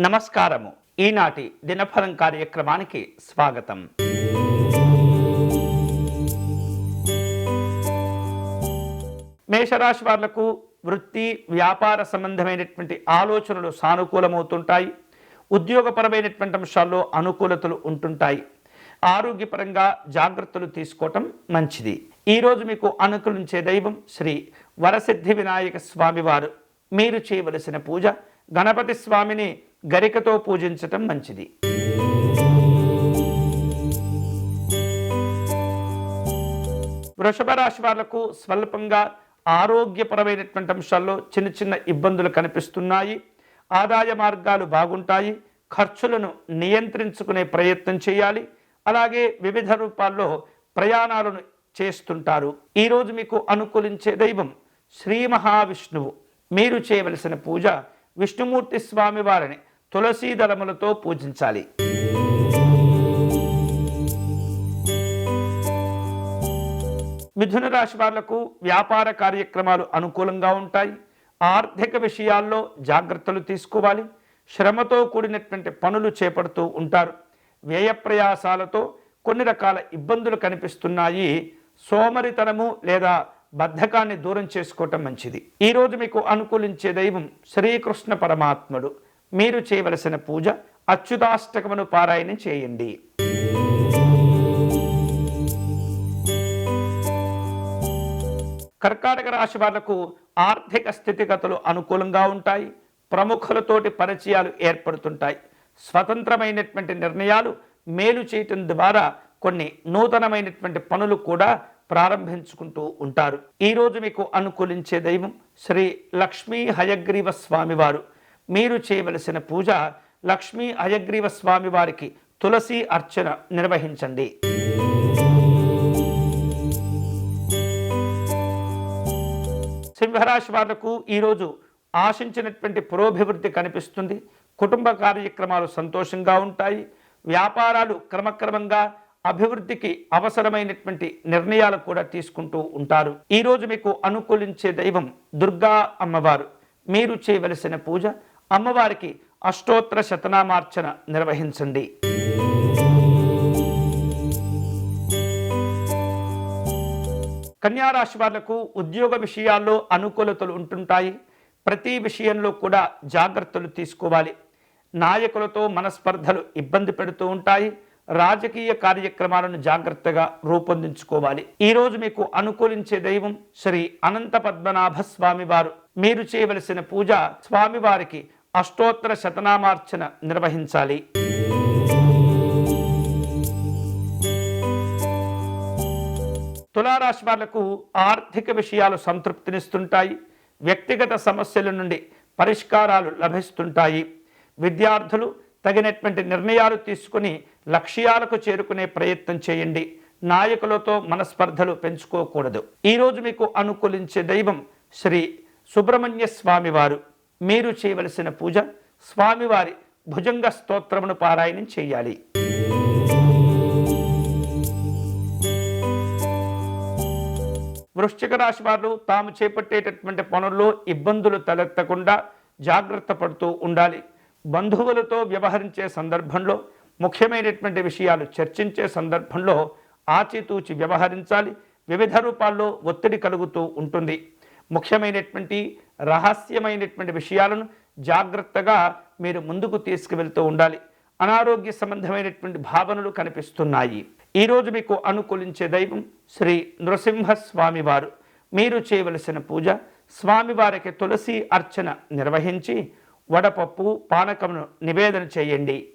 నమస్కారము. ఈనాటి దినఫలం కార్యక్రమానికి స్వాగతం. మేషరాశి వాళ్ళకు వృత్తి వ్యాపార సంబంధమైనటువంటి ఆలోచనలు సానుకూలమవుతుంటాయి. ఉద్యోగపరమైనటువంటి అంశాల్లో అనుకూలతలు ఉంటుంటాయి. ఆరోగ్యపరంగా జాగ్రత్తలు తీసుకోవటం మంచిది. ఈరోజు మీకు అనుకూలించే దైవం శ్రీ వరసిద్ధి వినాయక స్వామివారు. మీరు చేయవలసిన పూజ గణపతి స్వామిని గరికతో పూజించటం మంచిది. వృషభ రాశి వాళ్ళకు స్వల్పంగా ఆరోగ్యపరమైనటువంటి అంశాల్లో చిన్న చిన్న ఇబ్బందులు కనిపిస్తున్నాయి. ఆదాయ మార్గాలు బాగుంటాయి. ఖర్చులను నియంత్రించుకునే ప్రయత్నం చేయాలి. అలాగే వివిధ రూపాల్లో ప్రయాణాలను చేస్తుంటారు. ఈరోజు మీకు అనుకూలించే దైవం శ్రీ మహావిష్ణువు. మీరు చేయవలసిన పూజ విష్ణుమూర్తి స్వామి వారిని తులసీ దళములతో పూజించాలి. మిథున రాశి వాళ్ళకు వ్యాపార కార్యక్రమాలు అనుకూలంగా ఉంటాయి. ఆర్థిక విషయాల్లో జాగ్రత్తలు తీసుకోవాలి. శ్రమతో కూడినటువంటి పనులు చేపడుతూ ఉంటారు. వ్యయ ప్రయాసాలతో కొన్ని రకాల ఇబ్బందులు కనిపిస్తున్నాయి. సోమరితనము లేదా బద్ధకాన్ని దూరం చేసుకోవటం మంచిది. ఈరోజు మీకు అనుకూలించే దైవం శ్రీకృష్ణ పరమాత్ముడు. మీరు చేయవలసిన పూజ అచ్యుతాష్టకమును పారాయణం చేయండి. కర్కాటక రాశి వాళ్ళకు ఆర్థిక స్థితిగతులు అనుకూలంగా ఉంటాయి. ప్రముఖులతోటి పరిచయాలు ఏర్పడుతుంటాయి. స్వతంత్రమైనటువంటి నిర్ణయాలు మేలు చేయటం ద్వారా కొన్ని నూతనమైనటువంటి పనులు కూడా ప్రారంభించుకుంటూ ఉంటారు. ఈరోజు మీకు అనుకూలించే దైవం శ్రీ లక్ష్మీ హయగ్రీవ స్వామివారు. మీరు చేయవలసిన పూజ లక్ష్మీ హయగ్రీవ స్వామి వారికి తులసి అర్చన నిర్వహించండి. సింహరాశి వాళ్ళకు ఈరోజు ఆశించినటువంటి పురోభివృద్ధి కనిపిస్తుంది. కుటుంబ కార్యక్రమాలు సంతోషంగా ఉంటాయి. వ్యాపారాలు క్రమక్రమంగా అభివృద్ధికి అవసరమైనటువంటి నిర్ణయాలు కూడా తీసుకుంటూ ఉంటారు. ఈరోజు మీకు అనుకూలించే దైవం దుర్గా అమ్మవారు. మీరు చేయవలసిన పూజ అమ్మవారికి అష్టోత్తర శతనామార్చన నిర్వహించండి. కన్యారాశి వాళ్ళకు ఉద్యోగ విషయాల్లో అనుకూలతలు ఉంటుంటాయి. ప్రతి విషయంలో కూడా జాగ్రత్తలు తీసుకోవాలి. నాయకులతో మనస్పర్ధలు ఇబ్బంది పెడుతూ ఉంటాయి. రాజకీయ కార్యక్రమాలను జాగ్రత్తగా రూపొందించుకోవాలి. ఈరోజు మీకు అనుకూలించే దైవం శ్రీ అనంత పద్మనాభ స్వామి వారు మీరు చేయవలసిన పూజ స్వామివారికి అష్టోత్తర శతనామార్చన నిర్వహించాలి. తులారాశి వాళ్ళకు ఆర్థిక విషయాలు సంతృప్తినిస్తుంటాయి. వ్యక్తిగత సమస్యల నుండి పరిష్కారాలు లభిస్తుంటాయి. విద్యార్థులు తగినటువంటి నిర్ణయాలు తీసుకుని లక్ష్యాలకు చేరుకునే ప్రయత్నం చేయండి. నాయకులతో మనస్పర్ధలు పెంచుకోకూడదు. ఈరోజు మీకు అనుకూలించే దైవం శ్రీ సుబ్రహ్మణ్య స్వామివారు. మీరు చేయవలసిన పూజ స్వామివారి భుజంగ స్తోత్రమును పారాయణం చేయాలి. వృశ్చిక రాశి వారు తాము చేపట్టేటటువంటి పనుల్లో ఇబ్బందులు తలెత్తకుండా జాగ్రత్త పడుతూ ఉండాలి. బంధువులతో వ్యవహరించే సందర్భంలో ముఖ్యమైనటువంటి విషయాలు చర్చించే సందర్భంలో ఆచితూచి వ్యవహరించాలి వివిధ రూపాల్లో ఒత్తిడి కలుగుతూ ఉంటుంది. ముఖ్యమైనటువంటి రహస్యమైనటువంటి విషయాలను జాగ్రత్తగా మీరు ముందుకు తీసుకువెళ్తూ ఉండాలి. అనారోగ్య సంబంధమైనటువంటి భావనలు కనిపిస్తున్నాయి. ఈరోజు మీకు అనుకూలించే దైవం శ్రీ నృసింహ స్వామివారు మీరు చేయవలసిన పూజ స్వామివారికి తులసి అర్చన నిర్వహించి వడపప్పు పానకమును నివేదన చేయండి.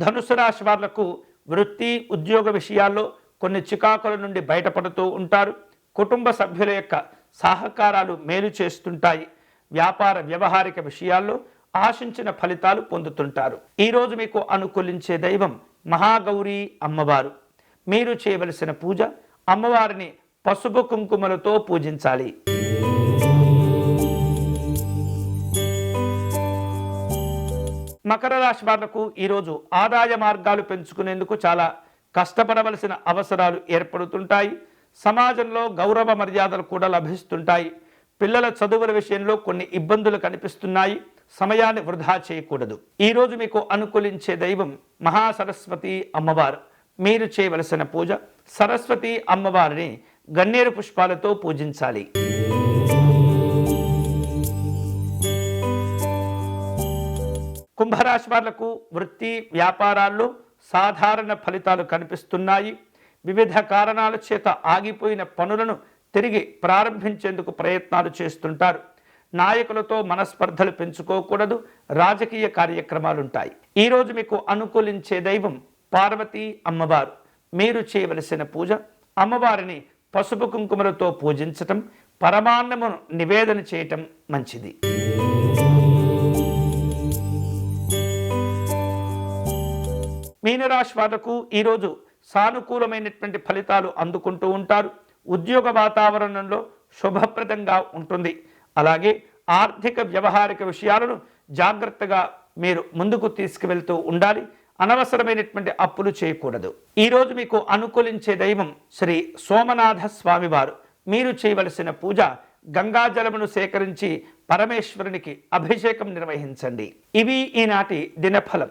ధనుసు రాశి వాళ్ళకు వృత్తి ఉద్యోగ విషయాల్లో కొన్ని చికాకుల నుండి బయటపడుతూ ఉంటారు. కుటుంబ సభ్యుల యొక్క సహకారాలు మేలు చేస్తుంటాయి. వ్యాపార వ్యవహారిక విషయాల్లో ఆశించిన ఫలితాలు పొందుతుంటారు. ఈరోజు మీకు అనుకూలించే దైవం మహాగౌరీ అమ్మవారు. మీరు చేయవలసిన పూజ అమ్మవారిని పసుపు కుంకుమలతో పూజించాలి. మకర రాశి వాళ్ళకు ఈరోజు ఆదాయ మార్గాలు పెంచుకునేందుకు చాలా కష్టపడవలసిన అవసరాలు ఏర్పడుతుంటాయి. సమాజంలో గౌరవ మర్యాదలు కూడా లభిస్తుంటాయి. పిల్లల చదువుల విషయంలో కొన్ని ఇబ్బందులు కనిపిస్తున్నాయి. సమయాన్ని వృధా చేయకూడదు. ఈరోజు మీకు అనుకూలించే దైవం మహాసరస్వతి అమ్మవారు. మీరు చేయవలసిన పూజ సరస్వతి అమ్మవారిని గన్నేరు పుష్పాలతో పూజించాలి. కుంభరాశి వాళ్ళకు వృత్తి వ్యాపారాల్లో సాధారణ ఫలితాలు కనిపిస్తున్నాయి. వివిధ కారణాల చేత ఆగిపోయిన పనులను తిరిగి ప్రారంభించేందుకు ప్రయత్నాలు చేస్తుంటారు. నాయకులతో మనస్పర్ధలు పెంచుకోకూడదు. రాజకీయ కార్యక్రమాలుంటాయి. ఈరోజు మీకు అనుకూలించే దైవం పార్వతీ అమ్మవారు. మీరు చేయవలసిన పూజ అమ్మవారిని పసుపు కుంకుమలతో పూజించటం పరమాన్నమును నివేదన చేయటం మంచిది. మీనరాశి వాళ్ళకు ఈరోజు సానుకూలమైనటువంటి ఫలితాలు అందుకుంటూ ఉంటారు. ఉద్యోగ వాతావరణంలో శుభప్రదంగా ఉంటుంది. అలాగే ఆర్థిక వ్యవహారిక విషయాలను జాగ్రత్తగా మీరు ముందుకు తీసుకువెళ్తూ ఉండాలి. అనవసరమైనటువంటి అప్పులు చేయకూడదు. ఈరోజు మీకు అనుకూలించే దైవం శ్రీ సోమనాథ స్వామివారు. మీరు చేయవలసిన పూజ గంగాజలమును సేకరించి పరమేశ్వరునికి అభిషేకం నిర్వహించండి. ఇవి ఈనాటి దినఫలం.